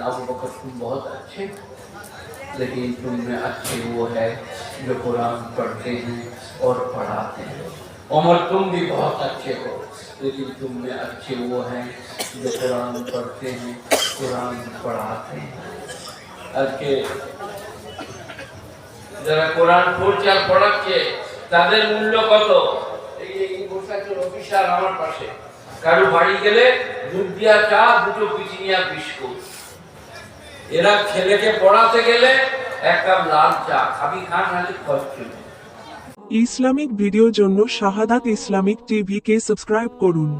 अबू बकर तुम बहुत अच्छे हो लेकिन तुम में अच्छे वो है जो कुरान पढ़ते हैं और पढ़ाते हैं उमर तुम भी बहुत अच्छे हो लेकिन तुम में अच्छे वो हैं जो कुरान पढ़ते हैं कुरान पढ़ाते हैं আজকে যারা কোরআন পড়ছে আর পড়াচ্ছে তাদের মূল্য কত এই যে এই বসে আছে অফিসার আমার পাশে কারো বাড়ি গেলে দুধ দিয়া চা দুটো পিচিনিয়া বিস্কুট এরা ছেলেকে পড়াতে গেলে এক কাপ লাল চা খাবি খান নাহলে খরচ ইসলামিক ভিডিওর জন্য শাহাদাত ইসলামিক টিভিকে সাবস্ক্রাইব করুন।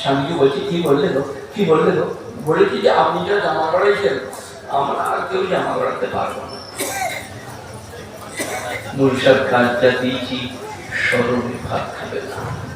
স্বামীকে বলছি কি বললে গো? কি বললে গো? বলেছি যে আপনি যা জামা করাইছেন আমরা আর কেউ জামা করাতে পারব না। মুরসাদ কাজটা দিয়েছি স্মরণে ভাত খাবে না।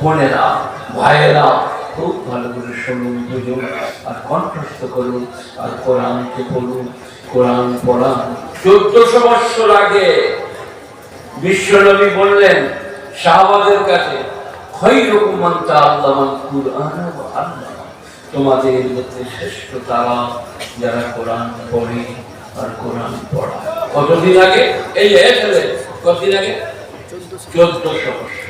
বোনেরা ভাইয়েরা খুব ভালো করে শুনুন, বুঝুন, আর কণ্ঠস্থ করুন, আর কোরআনকে পড়ুন, কোরআন পড়ান। চোদ্দশো বৎসর আগে বিশ্বনবী বললেন শাহবাদের কাছে তোমাদের মধ্যে শ্রেষ্ঠ তারা যারা কোরআন পড়ে আর কোরআন পড়া কতদিন আগে? এই কতদিন আগে? চোদ্দশো বছর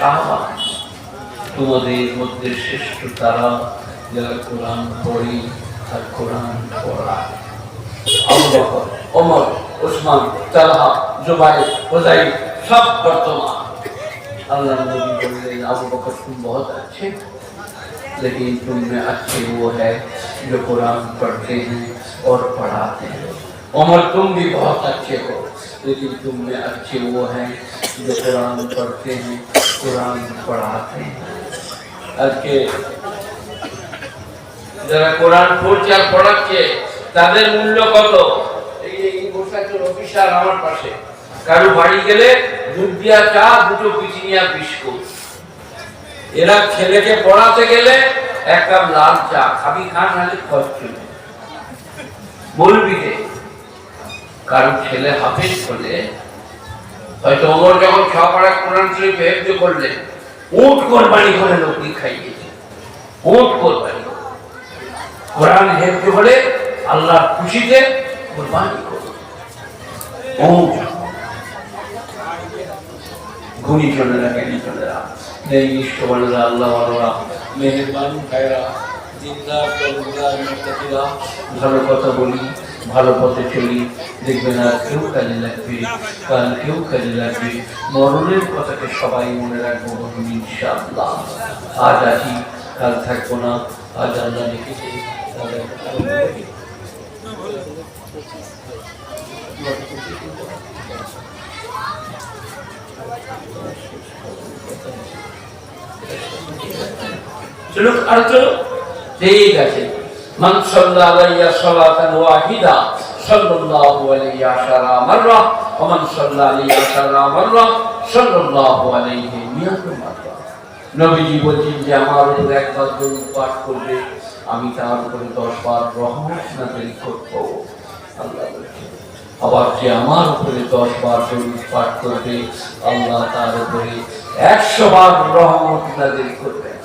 সাহাবা তোমাদের মধ্যে শ্রেষ্ঠ তারা যারা কোরআন পড়ে আর কোরআন পড়ায় আবু বকর ওমর ওসমান তালহা জুবাইর হুজাইর সব বর্তমান अल्लाह नबी बोले अबू बकर तुम बहुत अच्छे हो लेकिन तुम में अच्छे वो है जो कुरान पढ़ते हैं और पढ़ाते हैं उमर तुम भी बहुत अच्छे हो लेकिन तुम में अच्छे वो हैं जो कुरान पढ़ते हैं कुरान पढ़ाते हैं আজকে যারা কোরআন পড়ছে আর পড়াচ্ছে তাদের মূল্য কত এই যে এই বসে আছে অফিসার আমার পাশে কারো বাড়ি গেলে দুধ দিয়া চা দুটো পিচিনিয়া বিস্কুট এরা ছেলেকে পড়াতে গেলে এক কাপ লাল চা খাবি খান নাহলে খরচ নেই। বলবি কে কারও ছেলে হাফিজ হলে হয়তো ওমর যখন ছপাড়া কোরআন শরীফ হেফজ করলেন উট কোরবানি করে লোককে খাইয়েছে উট কোরবানি। কোরআন হেফজ হলে আল্লাহর খুশিতে কোরবানি করবে উট। গুণীজনেরা জ্ঞানীজনেরা নেই নিষ্ঠবানেরা আল্লাহ আল্লাহ মেহেরবান ভাইরা ভালো কথা বলি, ভালো পথে চলি। দেখবেন আর কেউ কাজে লাগবে, কাল কেউ কাজে লাগবে। মরণের কথাকে সবাই মনে রাখব বলুন ইনশাআল্লাহ। আজ আছি, কাল থাকব না। আজ আল্লাহ তাহলে চলুক আর চলো ঠিক আছে। মান সাল্লা আলাইয়া সালাতান ওয়াহিদা, সাল্লাল্লাহু আলাইহি আশারা মাররা, ওয়া মান সাল্লা আলাইহি আশারা মাররা, সাল্লাল্লাহু আলাইহি মাররা। নবীজি বলছেন যে, আমার উপর একবার দরুদ পাঠ করবে, আমি তার উপরে দশ বার রহমত নাযিল করব। আল্লাহ আবার যে আমার উপরে দশ বার দরুদ পাঠ করবে, আল্লাহ তার উপরে একশো বার রহমত নাযিল করবেন।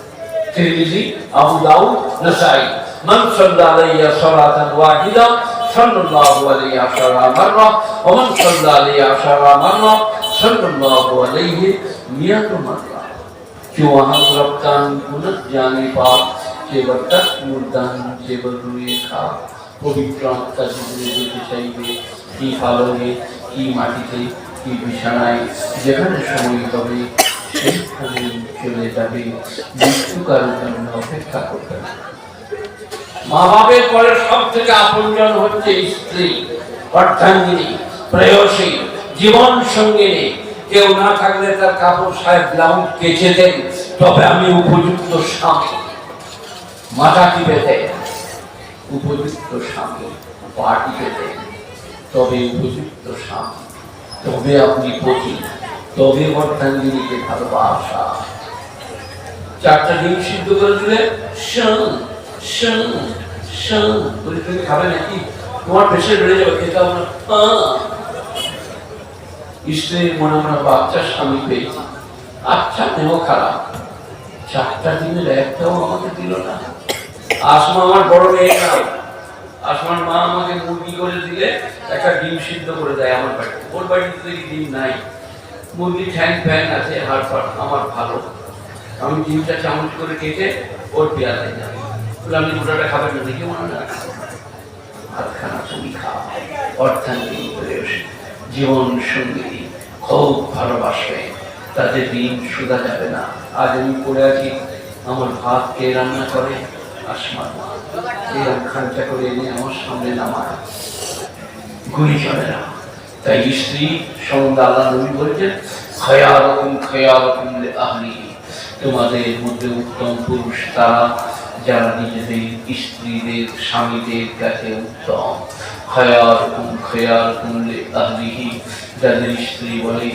তিরমিজি আবু দাউদ নাসাই মান সাল্লা আলাইয়া সালাতান ওয়াহিদা সাল্লাল্লাহু আলাইহি আশারা মাররা ওয়া মান সাল্লা আলাইহি আশারা মাররা সাল্লাল্লাহু আলাইহি মিয়াত মাররা कि वहाँ रफ्तान गुनत जाने पाप কেবল তাক মুর্দান কেবল রুয়ে খা পবিত্র আত্মা জীবনে যেতে চাইবে কি পালনে কি মাটিতে কি বিছানায় যেখানে সময় হবে জীবন কেউ না থাকলে তার কাপড় সাহেব ব্লাউজ কেচে দেন, তবে আমি উপযুক্ত স্বামী। মাথা টিপে দেয়, উপযুক্ত স্বামী দেন তবে উপযুক্ত স্বামী, তবে আপনি পতি। তবে অর্ধাঙ্গিনীকে ভালোবাসা। চারটা ডিম সিদ্ধ করে দিলে তুমি খাবে নাকি? তোমার বেড়ে যাবে, খেতে হবে না। মনে মনে স্বামী পেয়েছি। আচ্ছা নেও খারাপ। চারটা দিনের একটাও আমাকে দিল না। আসমা আমার বড় মেয়ে না আসমার মা আমাকে মুরগি করে দিলে একটা ডিম সিদ্ধ করে দেয় আমার বাড়িতে। ওর বাড়িতে ডিম নাই। মুরগি ঠ্যাং ফ্যাং আছে, হাড় ফাড় আমার ভালো। আমি ডিমটা চামচ করে কেটে ওর পেয়ালে যাই বলে আপনি গোটাটা খাবেন না? দেখি মনে না ভাতখানা তুমি খাও। অর্থাঙ্গিনী জীবন সঙ্গী খুব ভালোবাসবে। তাতে দিন শুধা যাবে না। আজ আমি পড়ে আছি, আমার ভাত কে রান্না করে? আসমার মা। এই খানটা করে এনে আমার সামনে নামায়। গুণীজনেরা তাই স্ত্রী সম্বন্ধে আল্লাহ নবী বলেছেন খয়ারকম খয়ারকম আহলি তোমাদের মধ্যে উত্তম পুরুষ তারা, যারা নিজেদের স্ত্রীদের, স্বামীদের কাছে উত্তম। খয়ারকম খয়ারকম আহলিহি যাদের স্ত্রী বলে,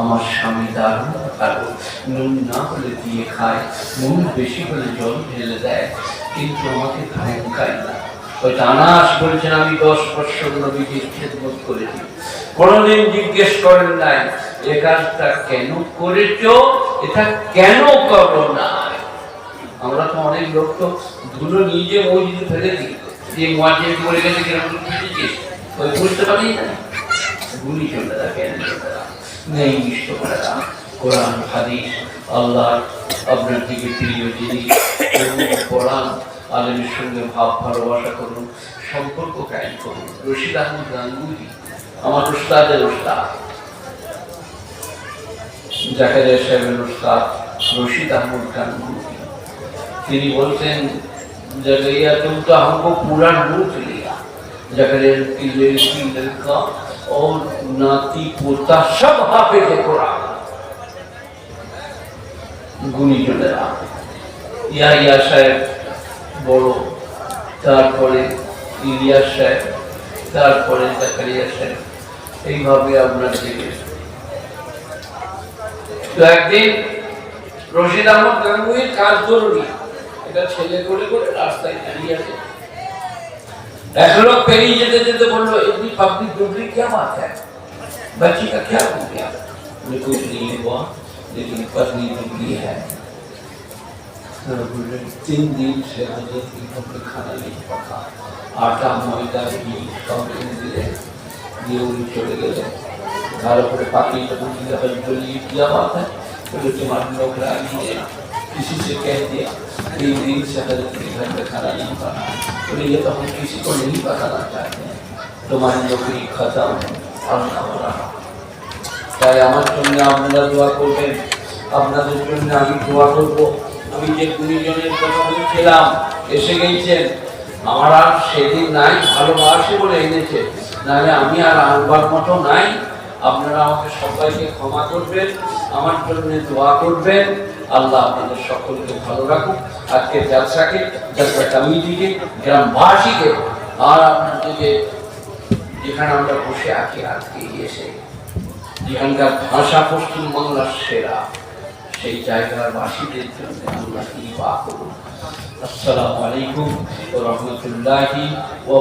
আমার স্বামী দারুণ ভালো। নুন না হলে দিয়ে খায়, নুন বেশি হলে জল ঢেলে দেয়, কিন্তু আমাকে ধমকায় না বলেছেন, আমি দশ বছর নবীজির খেদমত করেছি। কোনদিন জিজ্ঞেস করেন নাই, এ কাজটা কেন করেছ? এটা কেন করো না আমরা তো অনেক লোক তো ধুলো নিজে মসজিদে ফেলে যে মাঝে মরে গেছে কীরকম বুঝেছিস ওই বুঝতে পারি না। গুলি চলে না কেন নেই ইষ্ট করে কোরআন, হাদিস আল্লাহ আপনার দিকে প্রিয় জিনিস। পড়ান আলমের সঙ্গে ভাব ভালোবাসা করুন সম্পর্ক কায়েম করুন রশিদ আহমদ গাঙ্গুলি আমার উস্তাদের উস্তাদ জাকারিয়া সাহেবের উস্তাদ রশিদ আহমদ গাঙ্গুলি তিনি বলতেন जगरिया तुम तो हमको पूरा लूट लिया जगरिया की लड़की लड़का और नाती पोता सब हाफिज कुरान গুণীজনেরা ইয়াহিয়া সাহেব বড় তারপরে ইলিয়াস সাহেব তারপরে জাকারিয়া সাহেব এইভাবে আপনার দিকে তো একদিন রশিদ আহমদ গাঙ্গুহির কাজ জরুরি এটা ছেলে করে করে রাস্তায় দাঁড়িয়ে আছে এক লোক পেরিয়ে যেতে যেতে বললো इतनी पब्लिक ड्यूटी क्या बात है बच्ची का क्या हो गया बोले कुछ नहीं हुआ लेकिन पत्नी दुबली है तो बोले तीन दिन से हजरत की घर पे खाना नहीं पका आटा ময়দা ঘি সব এনে দিলে দিয়ে উনি চলে গেলে তার উপরে পাখি तो पूछले हजरत ये क्या बात है बोले तुम्हारे नौकरा नहीं है किसी से कह दिया तीन दिन से हजरत के घर पे खाना नहीं बना बोले ये तो हम किसी को नहीं बताना चाहते हैं तुम्हारी नौकरी खत्म और ना हो रहा তাই আমার জন্য আপনারা দোয়া করবেন আপনাদের জন্য আমি দোয়া করব আমি যে গুণীজনের কথা বলছিলাম, এসে গেছেন। আমার আর সেদিন নাই, ভালোবাসে বলে এনেছে। নাহলে আমি আর আনবার মতো নাই। আপনারা আমাকে সবাইকে ক্ষমা করবেন, আমার জন্য দোয়া করবেন। আল্লাহ আপনাদের সকলকে ভালো রাখুন আজকে জালসাকে জালসা কমিটিকে গ্রামবাসীকে, আর আপনাদেরকে যেখানে আমরা বসে আছি, আজকে এসে, যেখানকার ভাষা পশ্চিমবাংলার সেরা। সেই জায়গার বাসীদের জন্য আমরা কৃপা করুন আসসালামু আলাইকুম ওয়া রাহমাতুল্লাহি ওয়া